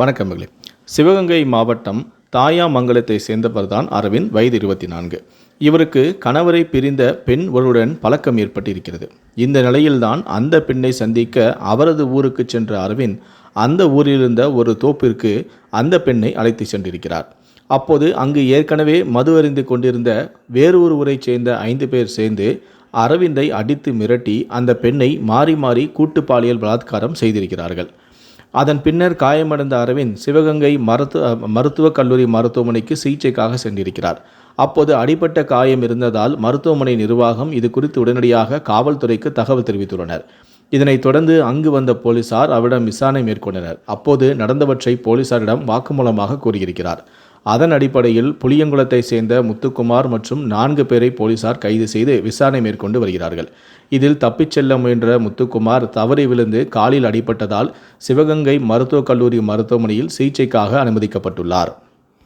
வணக்கம் மகளே. சிவகங்கை மாவட்டம் தாயாமங்கலத்தை சேர்ந்தவர் தான் அரவிந்த் வயது இருபத்தி நான்கு இவருக்கு கணவரை பிரிந்த பெண் ஒருடன் பழக்கம் ஏற்பட்டிருக்கிறது. இந்த நிலையில்தான் அந்த பெண்ணை சந்திக்க அவரது ஊருக்கு சென்ற அரவிந்த் அந்த ஊரிலிருந்த ஒரு தோப்பிற்கு அந்த பெண்ணை அழைத்து சென்றிருக்கிறார். அப்போது அங்கு ஏற்கனவே மது அறிந்து கொண்டிருந்த வேறு ஒரு ஊரைச் சேர்ந்த ஐந்து பேர் சேர்ந்து அரவிந்தை அடித்து மிரட்டி அந்த பெண்ணை மாறி மாறி கூட்டு பாலியல் பலாத்காரம் செய்திருக்கிறார்கள். அதன் பின்னர் காயமடைந்த அரவிந்த் சிவகங்கை மருத்துவ மருத்துவக் கல்லூரி மருத்துவமனைக்கு சிகிச்சைக்காக சென்றிருக்கிறார். அப்போது அடிபட்ட காயம் இருந்ததால் மருத்துவமனை நிர்வாகம் இது குறித்து உடனடியாக காவல்துறைக்கு தகவல் தெரிவித்துள்ளனர். இதனைத் தொடர்ந்து அங்கு வந்த போலீசார் அவரிடம் விசாரணை மேற்கொண்டனர். அப்போது நடந்தவற்றை போலீசாரிடம் வாக்குமூலமாக கூறியிருக்கிறார். அதன் அடிப்படையில் புளியங்குளத்தை சேர்ந்த முத்துக்குமார் மற்றும் நான்கு பேரை போலீசார் கைது செய்து விசாரணை மேற்கொண்டு வருகிறார்கள். இதில் தப்பிச் செல்ல முயன்ற முத்துக்குமார் தவறி விழுந்து காலில் அடிபட்டதால் சிவகங்கை மருத்துவக் கல்லூரி மருத்துவமனையில் சிகிச்சைக்காக அனுமதிக்கப்பட்டுள்ளார்.